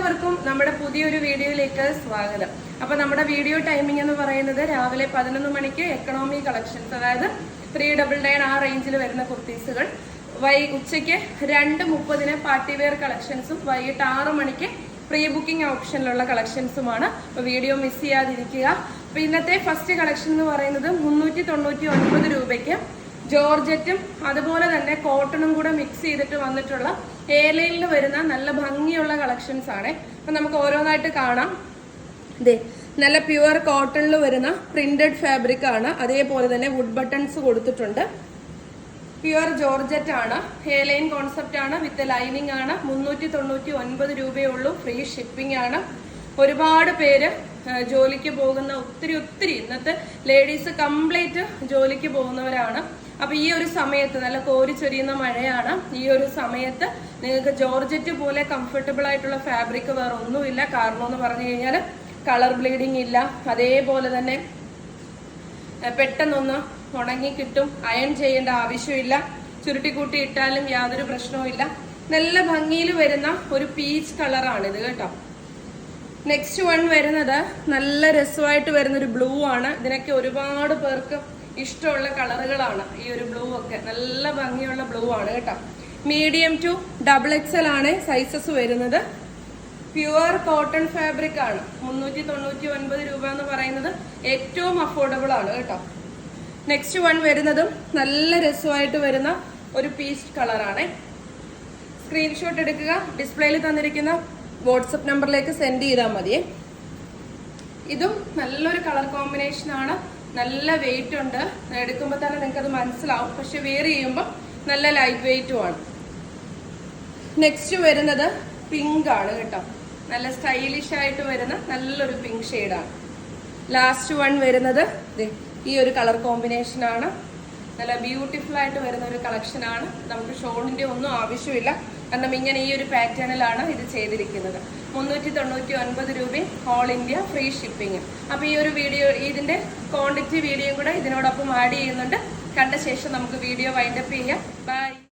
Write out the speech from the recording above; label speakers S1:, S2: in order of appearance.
S1: എല്ലാവർക്കും നമ്മുടെ പുതിയൊരു വീഡിയോയിലേക്ക് സ്വാഗതം. അപ്പൊ നമ്മുടെ വീഡിയോ ടൈമിംഗ് എന്ന് പറയുന്നത് രാവിലെ പതിനൊന്ന് മണിക്ക് എക്കണോമി കളക്ഷൻസ് അതായത് ത്രീ ഡബിൾ നയൻ ആ റേഞ്ചിൽ വരുന്ന കുർത്തീസുകൾ. വൈ ഉച്ചയ്ക്ക് രണ്ട് മുപ്പതിന് പാർട്ടി വെയർ കളക്ഷൻസും വൈകിട്ട് ആറ് മണിക്ക് പ്രീ ബുക്കിംഗ് ഓപ്ഷനിലുള്ള കളക്ഷൻസുമാണ് അപ്പോൾ വീഡിയോ മിസ് ചെയ്യാതിരിക്കുക. അപ്പോൾ ഇന്നത്തെ ഫസ്റ്റ് കളക്ഷൻ എന്ന് പറയുന്നത് മുന്നൂറ്റി തൊണ്ണൂറ്റി ഒൻപത് രൂപയ്ക്ക് ജോർജറ്റും അതുപോലെ തന്നെ കോട്ടണും കൂടെ മിക്സ് ചെയ്തിട്ട് വന്നിട്ടുള്ള ഏലയിൽ വരുന്ന നല്ല ഭംഗിയുള്ള കളക്ഷൻസ് ആണ്. അപ്പം നമുക്ക് ഓരോന്നായിട്ട് കാണാം. ദേ നല്ല പ്യുവർ കോട്ടണിൽ വരുന്ന പ്രിന്റഡ് ഫാബ്രിക് ആണ്. അതേപോലെ തന്നെ വുഡ് ബട്ടൺസ് കൊടുത്തിട്ടുണ്ട്. പ്യുവർ ജോർജറ്റ് ആണ്. ഹെയർലൈൻ കോൺസെപ്റ്റ് ആണ്. വിത്ത് ലൈനിങ് ആണ്. മുന്നൂറ്റി തൊണ്ണൂറ്റി ഒൻപത് രൂപയേ ഉള്ളൂ. ഫ്രീ ഷിപ്പിംഗ് ആണ്. ഒരുപാട് പേര് ജോലിക്ക് പോകുന്ന ഒത്തിരി ഒത്തിരി ഇന്നത്തെ ലേഡീസ് കംപ്ലീറ്റ് ജോലിക്ക് പോകുന്നവരാണ്. അപ്പൊ ഈ ഒരു സമയത്ത് നല്ല കോരി ചൊരിയുന്ന മഴയാണ്. ഈ ഒരു സമയത്ത് നിങ്ങൾക്ക് ജോർജറ്റ് പോലെ കംഫർട്ടബിൾ ആയിട്ടുള്ള ഫാബ്രിക് വേറെ ഒന്നുമില്ല. കാരണം എന്ന് പറഞ്ഞു കഴിഞ്ഞാൽ കളർ ബ്ലീഡിംഗ് ഇല്ല. അതേപോലെ തന്നെ പെട്ടെന്നൊന്ന് ഉണങ്ങി കിട്ടും. അയൺ ചെയ്യേണ്ട ആവശ്യമില്ല. ചുരുട്ടിക്കൂട്ടി ഇട്ടാലും യാതൊരു പ്രശ്നവുമില്ല നല്ല ഭംഗിയിൽ വരുന്ന ഒരു പീച്ച് കളറാണ് ഇത് കേട്ടോ. നെക്സ്റ്റ് വൺ വരുന്നത് നല്ല രസമായിട്ട് വരുന്ന ഒരു ബ്ലൂ ആണ്. ഇതിനൊക്കെ ഒരുപാട് പേർക്ക് ഇഷ്ടമുള്ള കളറുകളാണ് ഈ ഒരു ബ്ലൂ ഒക്കെ. നല്ല ഭംഗിയുള്ള ബ്ലൂ ആണ് കേട്ടോ. മീഡിയം ടു ഡബിൾ എക്സൽ ആണ് സൈസസ് വരുന്നത്. പ്യുവർ കോട്ടൺ ഫാബ്രിക് ആണ്. മുന്നൂറ്റി തൊണ്ണൂറ്റി ഒൻപത് രൂപ എന്ന് പറയുന്നത് ഏറ്റവും അഫോർഡബിൾ ആണ് കേട്ടോ. നെക്സ്റ്റ് വൺ വരുന്നതും നല്ല രസമായിട്ട് വരുന്ന ഒരു പീച്ച് കളറാണ് സ്ക്രീൻഷോട്ട് എടുക്കുക. ഡിസ്പ്ലേയിൽ തന്നിരിക്കുന്ന വാട്സപ്പ് നമ്പറിലേക്ക് സെൻഡ് ചെയ്താൽ മതി ഇതും നല്ലൊരു കളർ കോമ്പിനേഷൻ ആണ്. നല്ല വെയിറ്റ് ഉണ്ട്. എടുക്കുമ്പോൾ തന്നെ നിങ്ങൾക്ക് അത് മനസ്സിലാവും. പക്ഷെ വെയർ ചെയ്യുമ്പോൾ നല്ല ലൈറ്റ് വെയിറ്റും ആണ്. നെക്സ്റ്റ് വരുന്നത് പിങ്ക് ആണ് കേട്ടോ. നല്ല സ്റ്റൈലിഷ് ആയിട്ട് വരുന്ന നല്ലൊരു പിങ്ക് ഷെയ്ഡാണ് ലാസ്റ്റ് വൺ വരുന്നത് ഈ ഒരു കളർ കോമ്പിനേഷൻ ആണ്. നല്ല ബ്യൂട്ടിഫുൾ ആയിട്ട് വരുന്ന ഒരു കളക്ഷൻ ആണ്. നമുക്ക് ഷോണിന്റെ ഒന്നും ആവശ്യമില്ല. കാരണം ഇങ്ങനെ ഈ ഒരു പാറ്റേണിലാണ് ഇത് ചെയ്തിരിക്കുന്നത്. മുന്നൂറ്റി തൊണ്ണൂറ്റി ഒൻപത് രൂപയും ഓൾ ഇന്ത്യ ഫ്രീ ഷിപ്പിംഗ് അപ്പൊ ഈ ഒരു വീഡിയോ ഇതിന്റെ ക്വാണ്ടിറ്റി വീഡിയോയും കൂടെ ഇതിനോടൊപ്പം ആഡ് ചെയ്യുന്നുണ്ട്. കണ്ട ശേഷം നമുക്ക് വീഡിയോ വൈൻഡപ്പ് ചെയ്യാം. ബൈ